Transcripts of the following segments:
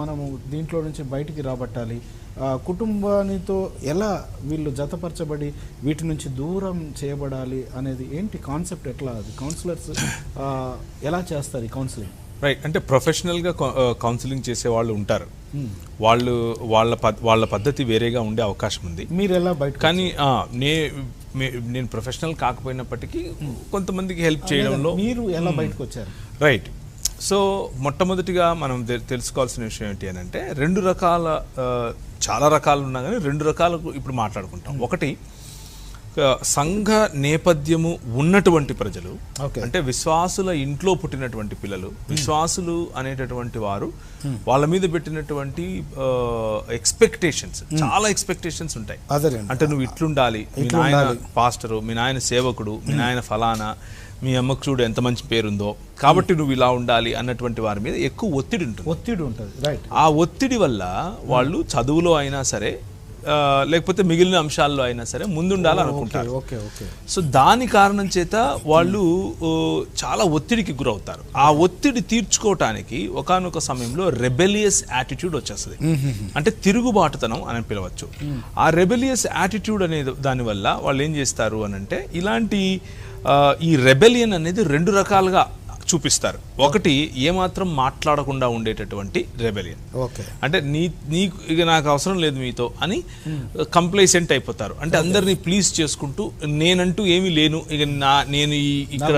మనము దీంట్లో నుంచి బయటికి రాబట్టాలి. కుటుంబానితో ఎలా వీళ్ళు జతపరచబడి వీటి నుంచి దూరం చేయబడాలి అనేది ఏంటి కాన్సెప్ట్ ఎట్లా? అది కౌన్సిలర్స్ ఎలా చేస్తారు ఈ కౌన్సిలింగ్ రైట్ అంటే ప్రొఫెషనల్గా కౌన్సిలింగ్ చేసే వాళ్ళు ఉంటారు. వాళ్ళు వాళ్ళ పద్ వాళ్ళ పద్ధతి వేరేగా ఉండే అవకాశం ఉంది. మీరు ఎలా బయట కానీ నే నేను ప్రొఫెషనల్ కాకపోయినప్పటికీ కొంతమందికి హెల్ప్ చేయడంలో మీరు ఎలా బయటకు వచ్చారు? రైట్ సో మొట్టమొదటిగా మనం తె- తెలుసుకోవాల్సిన విషయం ఏంటి అని అంటే రెండు రకాల చాలా రకాలు ఉన్నా కానీ రెండు రకాలకు ఇప్పుడు మాట్లాడుకుంటాం. ఒకటి సంఘ నేపథ్యము ఉన్నటువంటి ప్రజలు. అంటే విశ్వాసుల ఇంట్లో పుట్టినటువంటి పిల్లలు విశ్వాసులు అనేటటువంటి వారు వాళ్ళ మీద పెట్టినటువంటి ఎక్స్పెక్టేషన్స్ చాలా ఎక్స్పెక్టేషన్స్ ఉంటాయి. అంటే నువ్వు ఇట్లుండాలి మీ నాయన పాస్టరు మీ నాయన సేవకుడు మీ నాయన ఫలానా మీ అమ్మకు చూడు ఎంత మంచి పేరుందో. కాబట్టి నువ్వు ఇలా ఉండాలి అన్నటువంటి వారి మీద ఎక్కువ ఒత్తిడి ఉంటుంది. ఒత్తిడి ఉంటుంది రైట్ ఆ ఒత్తిడి వల్ల వాళ్ళు చదువులో అయినా సరే లేకపోతే మిగిలిన అంశాల్లో అయినా సరే ముందుండాలి అనుకుంటారు ఓకే ఓకే. సో దాని కారణం చేత వాళ్ళు చాలా ఒత్తిడికి గురవుతారు. ఆ ఒత్తిడి తీర్చుకోవటానికి ఒకానొక సమయంలో రెబెలియస్ యాటిట్యూడ్ వచ్చేస్తుంది. అంటే తిరుగుబాటుతనం అని పిలవచ్చు. ఆ రెబెలియస్ యాటిట్యూడ్ అనేది దానివల్ల వాళ్ళు ఏం చేస్తారు అని అంటే ఇలాంటి ఈ రెబెలియన్ అనేది రెండు రకాలుగా చూపిస్తారు. ఒకటి ఏమాత్రం మాట్లాడకుండా ఉండేటటువంటి రెబెలియన్ ఓకే. అంటే నీ నీకు ఇక నాకు అవసరం లేదు మీతో అని కంప్లైసెంట్ అయిపోతారు. అంటే అందరినీ ప్లీజ్ చేసుకుంటూ నేనంటూ ఏమీ లేను. ఇక నా నేను ఈ ఇక్కడ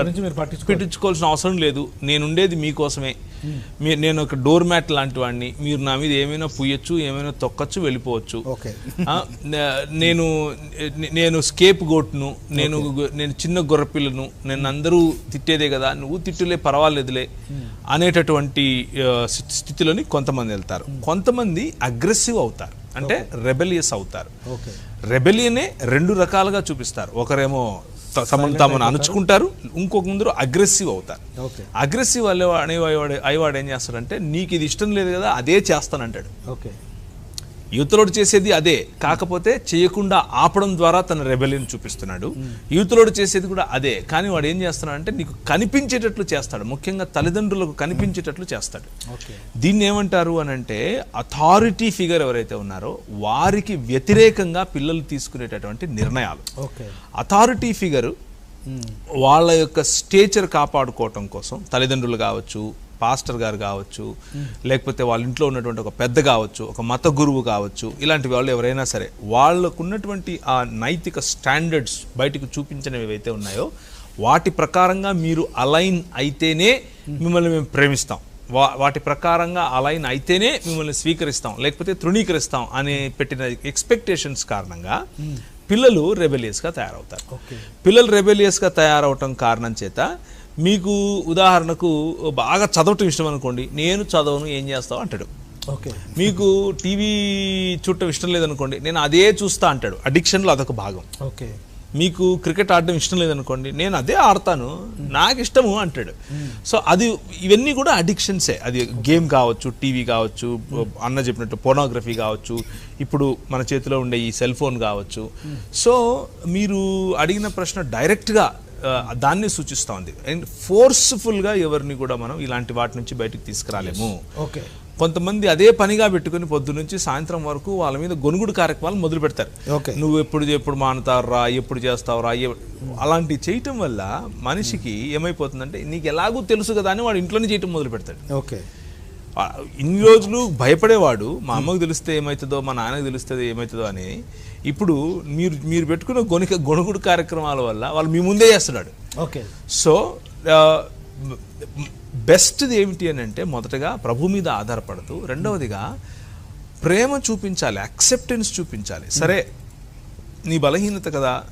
పెట్టించుకోవాల్సిన అవసరం లేదు. నేను ఉండేది మీకోసమే మీ- నేను ఒక డోర్ మ్యాట్ లాంటి వాడిని. మీరు నా మీద ఏమైనా పుయ్యొచ్చు ఏమైనా తొక్కచ్చు వెళ్ళిపోవచ్చు. నేను నేను స్కేప్ గోట్ను నేను నేను చిన్న గొర్రెపిల్లను నేను అందరూ తిట్టేదే కదా. నువ్వు తిట్టులే పర్వాలేదులే. అనేటటువంటి స్థితిలోని కొంతమంది వెళ్తారు కొంతమంది అగ్రెసివ్ అవుతారు అంటే రెబెలియస్ అవుతారు ఓకే రెబెలియనే రెండు రకాలుగా చూపిస్తారు ఒకరేమో తమను తాము అణుచుకుంటారు ఇంకొక ముందు అగ్రెసివ్ అవుతారు అగ్రెసివ్ అనేవాడు అయ్యవాడు ఏం చేస్తాడంటే నీకు ఇది ఇష్టం లేదు కదా అదే చేస్తానంటాడు ఓకే యూత్లోడు చేసేది అదే. కాకపోతే చేయకుండా ఆపడం ద్వారా తన రెబెలియన్ చూపిస్తున్నాడు. యూత్లోడు చేసేది కూడా అదే. కానీ వాడు ఏం చేస్తున్నాడు అంటే నీకు కనిపించేటట్లు చేస్తాడు. ముఖ్యంగా తల్లిదండ్రులకు కనిపించేటట్లు చేస్తాడు. దీన్ని ఏమంటారు అని అంటే అథారిటీ ఫిగర్ ఎవరైతే ఉన్నారో వారికి వ్యతిరేకంగా పిల్లలు తీసుకునేటటువంటి నిర్ణయాలు. ఓకే. అథారిటీ ఫిగర్ వాళ్ళ యొక్క స్టేచర్ కాపాడుకోవటం కోసం తల్లిదండ్రులు కావచ్చు పాస్టర్ గారు కావచ్చు లేకపోతే వాళ్ళ ఇంట్లో ఉన్నటువంటి ఒక పెద్ద కావచ్చు ఒక మత గురువు కావచ్చు ఇలాంటి వాళ్ళు ఎవరైనా సరే వాళ్ళకు ఉన్నటువంటి ఆ నైతిక స్టాండర్డ్స్ బయటకు చూపించినవి ఏవైతే ఉన్నాయో వాటి ప్రకారంగా మీరు అలైన్ అయితేనే మిమ్మల్ని మేము ప్రేమిస్తాం. వా వాటి ప్రకారంగా అలైన్ అయితేనే మిమ్మల్ని స్వీకరిస్తాం లేకపోతే తృణీకరిస్తాం అని పెట్టిన ఎక్స్పెక్టేషన్స్ కారణంగా పిల్లలు రెబెలియస్గా తయారవుతారు. పిల్లలు రెబెలియస్గా తయారవటం కారణం చేత మీకు ఉదాహరణకు బాగా చదవటం ఇష్టం అనుకోండి. నేను చదవను ఏం చేస్తావు అంటాడు. ఓకే. మీకు టీవీ చూడటం ఇష్టం లేదనుకోండి నేను అదే చూస్తా అంటాడు. అడిక్షన్లో అదొక భాగం. ఓకే. మీకు క్రికెట్ ఆడడం ఇష్టం లేదనుకోండి నేను అదే ఆడతాను నాకు ఇష్టము అంటాడు. సో అది ఇవన్నీ కూడా అడిక్షన్సే అది గేమ్ కావచ్చు టీవీ కావచ్చు అన్న చెప్పినట్టు పోర్నోగ్రఫీ కావచ్చు ఇప్పుడు మన చేతిలో ఉండే ఈ సెల్ ఫోన్ కావచ్చు. సో మీరు అడిగిన ప్రశ్న డైరెక్ట్గా దాన్ని సూచిస్తూ ఉంది అండ్ ఫోర్స్ఫుల్గా ఎవరిని కూడా మనం ఇలాంటి వాటి నుంచి బయటికి తీసుకురాలేము. ఓకే కొంతమంది అదే పనిగా పెట్టుకుని పొద్దు నుంచి సాయంత్రం వరకు వాళ్ళ మీద గొనుగుడు కార్యక్రమాలు మొదలు పెడతారు. ఓకే నువ్వు ఎప్పుడు ఎప్పుడు మానుతావురా ఎప్పుడు చేస్తావురా అలాంటివి చేయటం వల్ల మనిషికి ఏమైపోతుందంటే నీకు ఎలాగూ తెలుసు కదా అని వాడు ఇంట్లోనే చేయటం మొదలు పెడతాడు. ఓకే ఇన్ని రోజులు భయపడేవాడు మా అమ్మకు తెలిస్తే ఏమవుతుందో మా నాన్నకు తెలిస్తే ఏమవుతుందో అని ఇప్పుడు మీరు మీరు పెట్టుకున్న గొనిక గొనుగుడు కార్యక్రమాల వల్ల వాళ్ళు మీ ముందే చేస్తున్నాడు. ఓకే. సో బెస్ట్ది ఏమిటి అని అంటే మొదటగా ప్రభు మీద ఆధారపడుతూ రెండవదిగా ప్రేమ చూపించాలి అక్సెప్టెన్స్ చూపించాలి. సరే నీ బలహీనత కదా.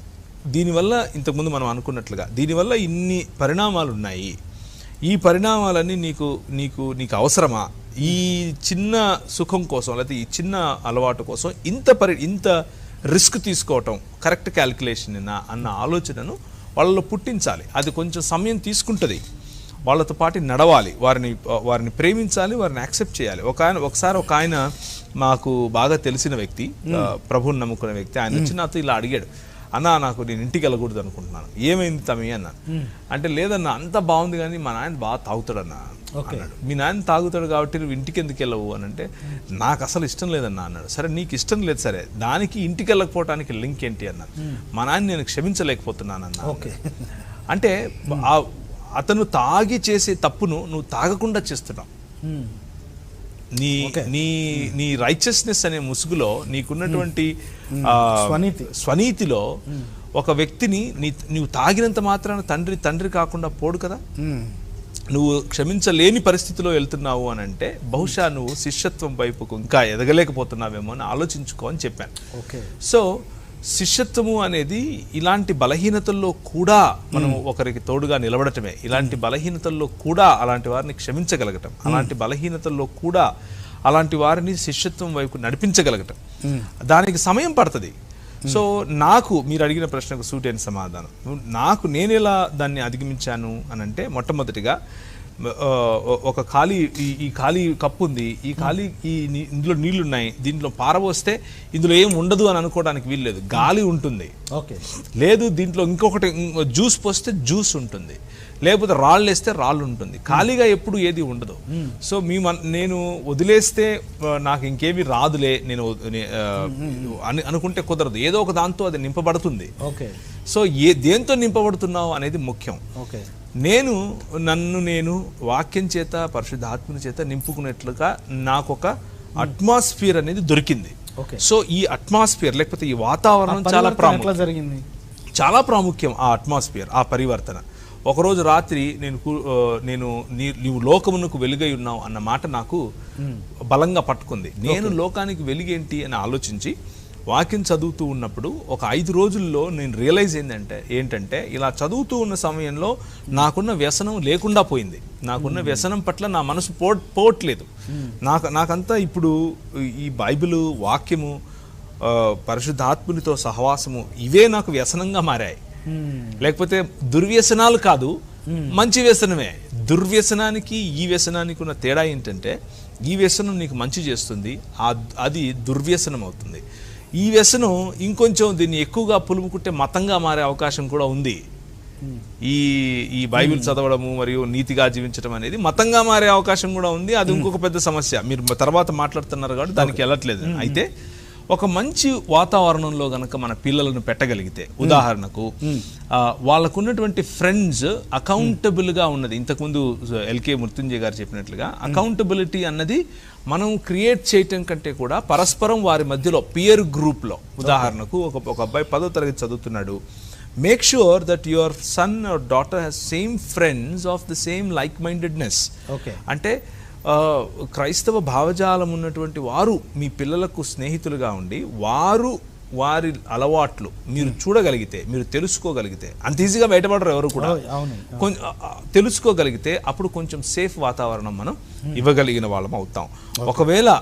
దీనివల్ల ఇంతకుముందు మనం అనుకున్నట్లుగా దీనివల్ల ఇన్ని పరిణామాలు ఉన్నాయి ఈ పరిణామాలన్నీ నీకు నీకు నీకు అవసరమా? ఈ చిన్న సుఖం కోసం లేకపోతే ఈ చిన్న అలవాటు కోసం ఇంత పరి ఇంత రిస్క్ తీసుకోవటం కరెక్ట్ క్యాలిక్యులేషన్ అన్న ఆలోచనను వాళ్ళలో పుట్టించాలి. అది కొంచెం సమయం తీసుకుంటుంది. వాళ్ళతో పాటు నడవాలి. వారిని వారిని ప్రేమించాలి వారిని యాక్సెప్ట్ చేయాలి. ఒక ఆయన ఒకసారి ఒక ఆయన మాకు బాగా తెలిసిన వ్యక్తి ఆ, ప్రభువుని నమ్ముకున్న వ్యక్తి. ఆయన వచ్చి నాతో ఇలా అడిగాడు. అన్న నాకు నేను ఇంటికి వెళ్ళకూడదు అనుకుంటున్నాను. ఏమైంది తమి అన్న? అంటే లేదన్న అంత బాగుంది కానీ మా నాయన బాగా తాగుతాడన్న. అన్నాడు. మీ నాన్న తాగుతాడు కాబట్టి నువ్వు ఇంటికి ఎందుకు వెళ్ళవు అని అంటే నాకు అసలు ఇష్టం లేదన్నా అన్నాడు. సరే నీకు ఇష్టం లేదు సరే. దానికి ఇంటికి వెళ్ళకపోవడానికి లింక్ ఏంటి అన్నాను మా నాన్న నేను క్షమించలేకపోతున్నాను అన్నా ఓకే. అంటే అతను తాగి చేసే తప్పును నువ్వు తాగకుండా చేస్తున్నావు. నీ. నీ నీ రైచస్నెస్ అనే ముసుగులో నీకున్నటువంటి స్వనీతి. స్వనీతిలో ఒక వ్యక్తిని నీ నువ్వు తాగినంత మాత్రాన తండ్రి తండ్రి కాకుండా పోడు కదా. నువ్వు క్షమించలేని పరిస్థితిలో వెళ్తున్నావు అని అంటే బహుశా నువ్వు శిష్యత్వం వైపుకు ఇంకా ఎదగలేకపోతున్నావేమో అని ఆలోచించుకో అని చెప్పాను. ఓకే. సో శిష్యత్వము అనేది ఇలాంటి బలహీనతల్లో కూడా మనం ఒకరికి తోడుగా నిలబడటమే. ఇలాంటి బలహీనతల్లో కూడా అలాంటి వారిని క్షమించగలగటం. అలాంటి బలహీనతల్లో కూడా అలాంటి వారిని శిష్యత్వం వైపు నడిపించగలగటం. దానికి సమయం పడుతుంది. సో నాకు మీరు అడిగిన ప్రశ్నకు సూటైన సమాధానం. నాకు నేను ఎలా దాన్ని అధిగమించాను అని అంటే మొట్టమొదటిగా ఒక ఖాళీ ఈ ఖాళీ కప్పు ఉంది. ఈ ఖాళీ ఈ ఇందులో నీళ్ళు ఉన్నాయి దీంట్లో పారబోస్తే ఇందులో ఏం ఉండదు అని అనుకోవడానికి వీల్లేదు గాలి ఉంటుంది. ఓకే. లేదు దీంట్లో ఇంకొకటి ఇంకో జ్యూస్ పోస్తే జ్యూస్ ఉంటుంది. లేకపోతే రాళ్ళు వేస్తే రాళ్ళు ఉంటుంది. ఖాళీగా ఎప్పుడు ఏది ఉండదు. సో మీ నేను వదిలేస్తే నాకు ఇంకేమీ రాదులే నేను అనుకుంటే కుదరదు. ఏదో ఒక దాంతో అది నింపబడుతుంది. ఓకే. సో ఏ దేంతో నింపబడుతున్నావు అనేది ముఖ్యం. ఓకే. నేను నన్ను నేను వాక్యం చేత పరిశుద్ధాత్మని చేత నింపుకున్నట్లుగా నాకు ఒక అట్మాస్ఫియర్ అనేది దొరికింది. సో ఈ అట్మాస్ఫియర్ లేకపోతే ఈ వాతావరణం చాలా ప్రాముఖ్యం. జరిగింది? చాలా ప్రాముఖ్యం ఆ అట్మాస్ఫియర్ ఆ పరివర్తన. ఒకరోజు రాత్రి నేను నేను నీవు లోకమునకు వెలుగై ఉన్నావు అన్న మాట నాకు బలంగా పట్టుకుంది. నేను లోకానికి వెలుగేంటి అని ఆలోచించి వాక్యం చదువుతూ ఉన్నప్పుడు ఒక ఐదు రోజుల్లో నేను రియలైజ్ ఏంటంటే ఏంటంటే ఇలా చదువుతూ ఉన్న సమయంలో నాకున్న వ్యసనం లేకుండా పోయింది. నాకున్న వ్యసనం పట్ల నా మనసు పో పోవట్లేదు. నాకు నాకంతా ఇప్పుడు ఈ బైబిల్ వాక్యము పరిశుద్ధాత్మునితో సహవాసము ఇవే నాకు వ్యసనంగా మారాయి. మ్మ్. లేకపోతే దుర్వ్యసనాలు కాదు మంచి వ్యసనమే. దుర్వ్యసనానికి ఈ వ్యసనానికి ఉన్న తేడా ఏంటంటే ఈ వ్యసనం నీకు మంచి చేస్తుంది అది దుర్వ్యసనం అవుతుంది ఈ వ్యసనం ఇంకొంచెం దీన్ని ఎక్కువగా పులుముకుంటే మతంగా మారే అవకాశం కూడా ఉంది. ఈ ఈ బైబిల్ చదవడము మరియు నీతిగా జీవించడం అనేది మతంగా మారే అవకాశం కూడా ఉంది. అది ఇంకొక పెద్ద సమస్య. మీరు తర్వాత మాట్లాడుతున్నారు కాబట్టి దానికి వెళ్ళట్లేదు. అయితే ఒక మంచి వాతావరణంలో గనక మన పిల్లలను పెట్టగలిగితే ఉదాహరణకు ఆ, వాళ్ళకున్నటువంటి ఫ్రెండ్స్ అకౌంటబుల్గా ఉన్నది. ఇంతకుముందు ఎల్కే మృత్యుంజయ్ గారు చెప్పినట్లుగా అకౌంటబిలిటీ అన్నది మనం క్రియేట్ చేయటం కంటే కూడా పరస్పరం వారి మధ్యలో పియర్ గ్రూప్లో. ఉదాహరణకు ఒక ఒక అబ్బాయి పదో తరగతి చదువుతున్నాడు. Make sure that your son or daughter has same friends of the same like mindedness okay అంటే క్రైస్తవ భావజాలం ఉన్నటువంటి వారు మీ పిల్లలకు స్నేహితులుగా ఉండి వారు వారి అలవాట్లు మీరు చూడగలిగితే మీరు తెలుసుకోగలిగితే అంత ఈజీగా బయటపడరు ఎవరు కూడా. కొంచెం తెలుసుకోగలిగితే అప్పుడు కొంచెం సేఫ్ వాతావరణం మనం ఇవ్వగలిగిన వాళ్ళం అవుతాం. ఒకవేళ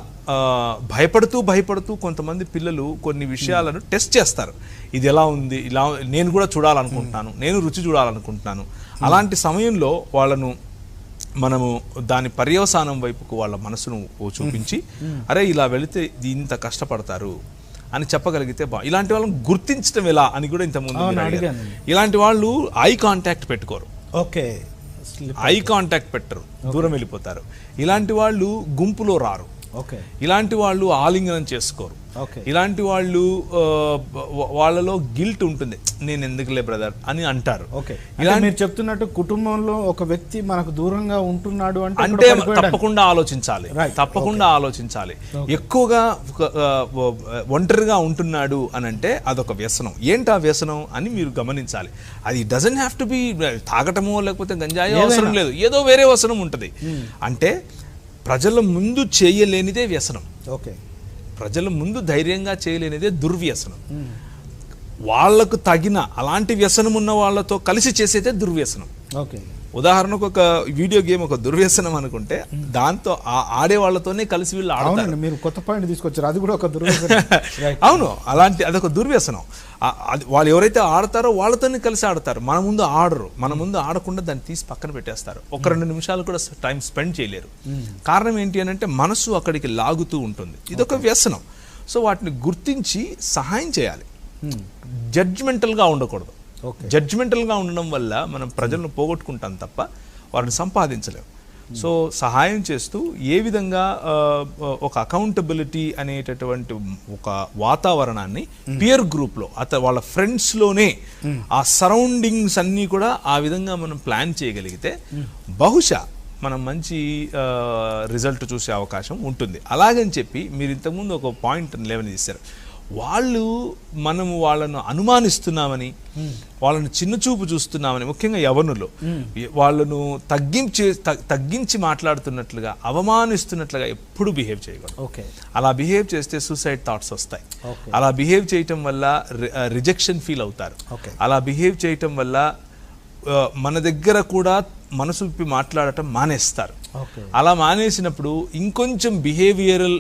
భయపడుతూ భయపడుతూ కొంతమంది పిల్లలు కొన్ని విషయాలను టెస్ట్ చేస్తారు. ఇది ఎలా ఉంది? ఇలా నేను కూడా చూడాలనుకుంటున్నాను నేను రుచి చూడాలనుకుంటున్నాను. అలాంటి సమయంలో వాళ్ళను మనము దాని పర్యవసానం వైపుకు వాళ్ళ మనసును చూపించి అరే ఇలా వెళితే ఇంత కష్టపడతారు అని చెప్పగలిగితే బా ఇలాంటి వాళ్ళని గుర్తించడం ఎలా అని కూడా ఇంతకుముందు. ఇలాంటి వాళ్ళు ఐ కాంటాక్ట్ పెట్టుకోరు. ఓకే. ఐ కాంటాక్ట్ పెట్టరు దూరం వెళ్ళిపోతారు. ఇలాంటి వాళ్ళు గుంపులో రారు. ఇలాంటి వాళ్ళు ఆలింగనం చేసుకోరు. ఓకే. ఇలాంటి వాళ్ళు వాళ్ళలో గిల్ట్ ఉంటుంది. నేను ఎందుకులే బ్రదర్ అని అంటారు. ఓకే. ఇలా మీరు చెప్తున్నట్టు కుటుంబంలో ఒక వ్యక్తి మనకు దూరంగా ఉంటున్నాడు అంటే అంటే. తప్పకుండా ఆలోచించాలి. తప్పకుండా ఆలోచించాలి. ఎక్కువగా ఒంటరిగా ఉంటున్నాడు అని అంటే అదొక వ్యసనం. ఏంటి ఆ వ్యసనం అని మీరు గమనించాలి. అది డజన్ హ్యావ్ టు బి తాగటమో లేకపోతే గంజాయో అవసరం లేదు. ఏదో వేరే వ్యసనం ఉంటుంది. అంటే ప్రజల ముందు చేయలేనిదే వ్యసనం. ఓకే. ప్రజల ముందు ధైర్యంగా చేయలేనిదే దుర్వ్యసనం. వాళ్ళకు తగిన అలాంటి వ్యసనం ఉన్న వాళ్ళతో కలిసి చేసేదే దుర్వ్యసనం. ఓకే. ఉదాహరణకు ఒక వీడియో గేమ్ ఒక దుర్వ్యసనం అనుకుంటే దాంతో ఆ- ఆడే వాళ్ళతోనే కలిసి వీళ్ళు ఆడతారు. మీరు కొత్త పాయింట్ తీసుకొచ్చారు. అది కూడా ఒక దుర్వ్యసనం. అవును అలాంటి అదొక దుర్వ్యసనం. వాళ్ళు ఎవరైతే ఆడతారో వాళ్ళతోనే కలిసి ఆడతారు. మన ముందు ఆడరు. మన ముందు ఆడకుండా దాన్ని తీసి పక్కన పెట్టేస్తారు. ఒక రెండు నిమిషాలు కూడా టైం స్పెండ్ చేయలేరు. కారణం ఏంటి అని అంటే మనసు అక్కడికి లాగుతూ ఉంటుంది. ఇదొక వ్యసనం. సో వాటిని గుర్తించి సహాయం చేయాలి. Hmm. జడ్జ్మెంటల్గా ఉండకూడదు. ఓకే జడ్జ్మెంటల్గా ఉండడం వల్ల మనం ప్రజలను పోగొట్టుకుంటాం తప్ప వారిని సంపాదించలేము సో సహాయం చేస్తూ ఏ విధంగా ఒక అకౌంటబిలిటీ అనేటటువంటి ఒక వాతావరణాన్ని పియర్ గ్రూప్లో అత వాళ్ళ ఫ్రెండ్స్లోనే ఆ సరౌండింగ్స్ అన్నీ కూడా ఆ విధంగా మనం ప్లాన్ చేయగలిగితే బహుశా మనం మంచి రిజల్ట్ చూసే అవకాశం ఉంటుంది. అలాగని చెప్పి మీరు ఇంతకుముందు ఒక పాయింట్ లేవనెత్తారు వాళ్ళు మనము వాళ్ళను అనుమానిస్తున్నామని వాళ్ళను చిన్న చూపు చూస్తున్నామని ముఖ్యంగా యవనులు వాళ్ళను తగ్గించి తగ్గించి మాట్లాడుతున్నట్లుగా అవమానిస్తున్నట్లుగా ఎప్పుడు బిహేవ్ చేయకూడదు. ఓకే. అలా బిహేవ్ చేస్తే సూసైడ్ థాట్స్ వస్తాయి. అలా బిహేవ్ చేయటం వల్ల రిజెక్షన్ ఫీల్ అవుతారు. అలా బిహేవ్ చేయటం వల్ల మన దగ్గర కూడా మనసు విప్పి మాట్లాడటం మానేస్తారు. అలా మానేసినప్పుడు ఇంకొంచెం బిహేవియరల్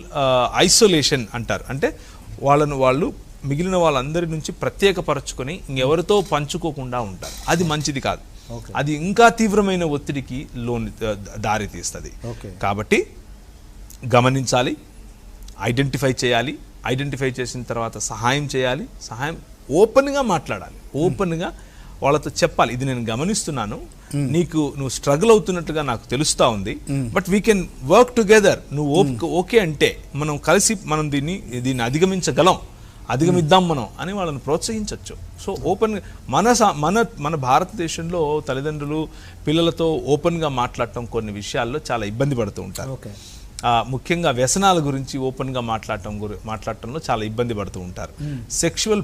ఐసోలేషన్ అంటారు. అంటే వాళ్ళను వాళ్ళు మిగిలిన వాళ్ళందరి నుంచి ప్రత్యేకపరచుకొని ఇంకెవరితో పంచుకోకుండా ఉంటారు. అది మంచిది కాదు. అది ఇంకా తీవ్రమైన ఒత్తిడికి లోన్ దారి తీస్తుంది. ఓకే. కాబట్టి గమనించాలి ఐడెంటిఫై చేయాలి ఐడెంటిఫై చేసిన తర్వాత సహాయం చేయాలి సహాయం ఓపెన్గా మాట్లాడాలి. ఓపెన్గా వాళ్ళతో చెప్పాలి ఇది నేను గమనిస్తున్నాను నీకు నువ్వు స్ట్రగుల్ అవుతున్నట్టుగా నాకు తెలుస్తా ఉంది but we can work together నువ్వు ఓకే ఓకే అంటే మనం కలిసి మనం దీన్ని దీన్ని అధిగమించగలం అధిగమిద్దాం మనం అని వాళ్ళని ప్రోత్సహించవచ్చు సో ఓపెన్ మన మన మన భారతదేశంలో తల్లిదండ్రులు పిల్లలతో ఓపెన్గా మాట్లాడటం కొన్ని విషయాల్లో చాలా ఇబ్బంది పడుతూ ఉంటారు. ముఖ్యంగా వ్యసనాల గురించి ఓపెన్గా మాట్లాడటం గురి మాట్లాడటంలో చాలా ఇబ్బంది పడుతూ ఉంటారు. సెక్షువల్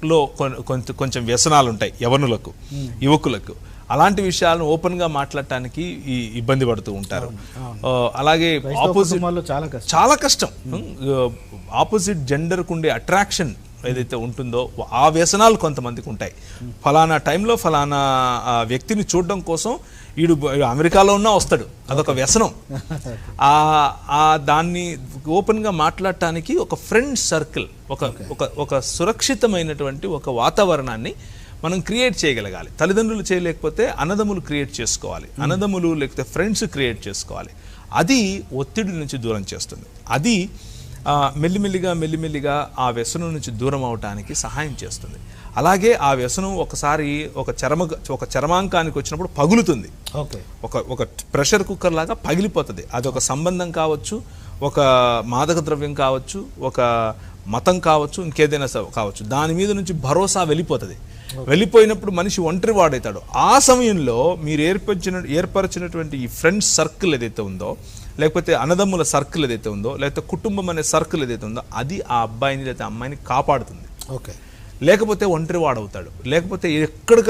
ప్లెజర్స్లో కొంచెం కొంచెం వ్యసనాలు ఉంటాయి యవనులకు యువకులకు. అలాంటి విషయాలను ఓపెన్గా మాట్లాడటానికి ఈ ఇబ్బంది పడుతూ ఉంటారు. అలాగే ఆపోజిట్ చాలా కష్టం. చాలా కష్టం. ఆపోజిట్ జెండర్కు ఉండే అట్రాక్షన్ ఏదైతే ఉంటుందో ఆ వ్యసనాలు కొంతమందికి ఉంటాయి. ఫలానా టైంలో ఫలానా వ్యక్తిని చూడడం కోసం బ- అమెరికాలో ఉన్నా వస్తాడు. అదొక వ్యసనం. ఆ దాన్ని ఓపెన్గా మాట్లాడటానికి ఒక ఫ్రెండ్ సర్కిల్ ఒక ఒక ఒక సురక్షితమైనటువంటి ఒక వాతావరణాన్ని మనం క్రియేట్ చేయగలగాలి. తల్లిదండ్రులు చేయలేకపోతే అన్నదమ్ములు క్రియేట్ చేసుకోవాలి. అన్నదమ్ములు లేకపోతే ఫ్రెండ్స్ క్రియేట్ చేసుకోవాలి. అది ఒత్తిడి నుంచి దూరం చేస్తుంది. అది మెల్లిమెల్లిగా మెల్లిమెల్లిగా ఆ వ్యసనం నుంచి దూరం అవటానికి సహాయం చేస్తుంది. అలాగే ఆ వ్యసనం ఒకసారి ఒక చర్మ ఒక చర్మాంకానికి వచ్చినప్పుడు పగులుతుంది. ఓకే. ఒక ఒక ప్రెషర్ కుక్కర్ లాగా పగిలిపోతుంది. అది ఒక సంబంధం కావచ్చు ఒక మాదక ద్రవ్యం కావచ్చు ఒక మతం కావచ్చు ఇంకేదైనా కావచ్చు. దాని మీద నుంచి భరోసా వెళ్ళిపోతుంది. వెళ్ళిపోయినప్పుడు మనిషి ఒంటరి వాడవుతాడు ఆ సమయంలో మీరు ఏర్పరిచిన ఏర్పరిచినటువంటి ఈ ఫ్రెండ్స్ సర్కిల్ ఏదైతే ఉందో లేకపోతే అన్నదమ్ముల సర్కిల్ ఏదైతే ఉందో లేకపోతే కుటుంబం అనే సర్కిల్ ఏదైతే ఉందో అది ఆ అబ్బాయిని లేకపోతే అమ్మాయిని కాపాడుతుంది. ఓకే లేకపోతే ఒంటరి వాడవుతాడు. లేకపోతే ఎక్కడ